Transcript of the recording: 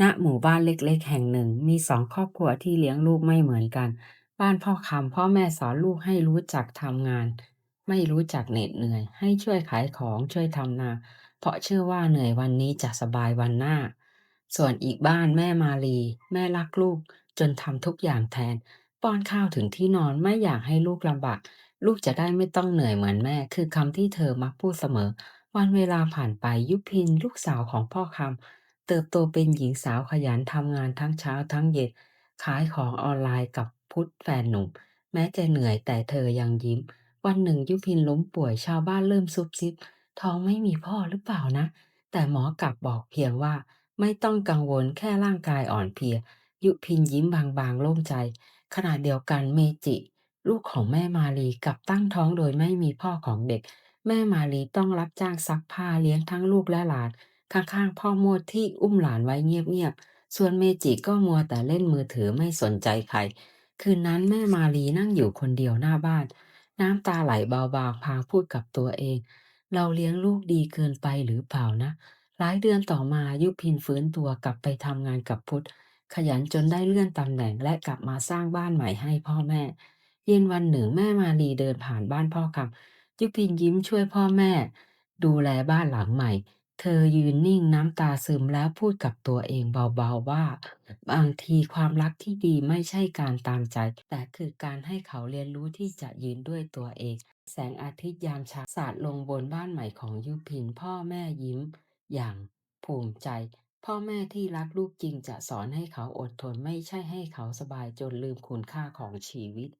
ณหมู่บ้านเล็กๆ แห่งหนึ่งมีสองครอบครัวที่เลี้ยงลูกไม่เหมือนกัน บ้านพ่อคำพ่อแม่สอนลูกให้รู้จักทำงาน ไม่รู้จักเหน็ดเหนื่อย ให้ช่วยขายของช่วยทำนา เพราะเชื่อว่าเหนื่อยวันนี้จะสบายวันหน้า ส่วนอีกบ้านแม่มาลี แม่รักลูก จนทำทุกอย่างแทน ป้อนข้าวถึงที่นอนไม่อยากให้ลูกลำบากลูกจะได้ไม่ต้องเหนื่อยเหมือนแม่ คือคำที่เธอมักพูดเสมอ วันเวลาผ่านไปยุพินลูกสาวของพ่อคำ เติบโตเป็นหญิงสาวขยันทำงานทั้งเช้าทั้งเย็น ขายของออนไลน์กับพุทธแฟนหนุ่ม แม้จะเหนื่อยแต่เธอยังยิ้ม วันหนึ่งยุพินล้มป่วยชาวบ้านเริ่มซุบซิบ ท้องไม่มีพ่อหรือเปล่านะ แต่หมอกลับบอกเพียงว่า ไม่ต้องกังวลแค่ร่างกายอ่อนเพลีย ยุพินยิ้มบางๆโล่งใจ ขณะเดียวกันเมจิ ลูกของแม่มาลีกลับตั้งท้องโดยไม่มีพ่อของเด็ก แม่มาลีต้องรับจ้างซักผ้าเลี้ยงทั้งลูกและหลาน ข้างๆ พ่อโมดที่อุ้มหลานไว้เงียบๆ ส่วนเมจิก็มัวแต่เล่นมือถือไม่สนใจใคร คืนนั้นแม่มาลีนั่งอยู่คนเดียวหน้าบ้าน น้ำตาไหลเบาๆ พางพูดกับตัวเอง เราเลี้ยงลูกดีเกินไปหรือเปล่านะ หลายเดือนต่อมายุพินฟื้นตัวกลับไปทำงานกับพุทธ ขยันจนได้เลื่อนตำแหน่งและกลับมาสร้างบ้านใหม่ให้พ่อแม่ เย็นวันหนึ่งแม่มาลีเดินผ่านบ้านพ่อคำยุพินยิ้มช่วยพ่อแม่ ดูแลบ้านหลังใหม่ เธอยืนนิ่งน้ำตาซึมแล้วพูดกับตัวเองเบาๆว่า บางทีความรักที่ดีไม่ใช่การตามใจ แต่คือการให้เขาเรียนรู้ที่จะยืนด้วยตัวเอง แสงอาทิตย์ยามเช้าสาดลงบนบ้านใหม่ของยุพิน พ่อแม่ยิ้ม อย่างภูมิใจ พ่อแม่ที่รักลูกจริงจะสอนให้เขาอดทนไม่ใช่ให้เขาสบายจนลืมคุณค่าของชีวิต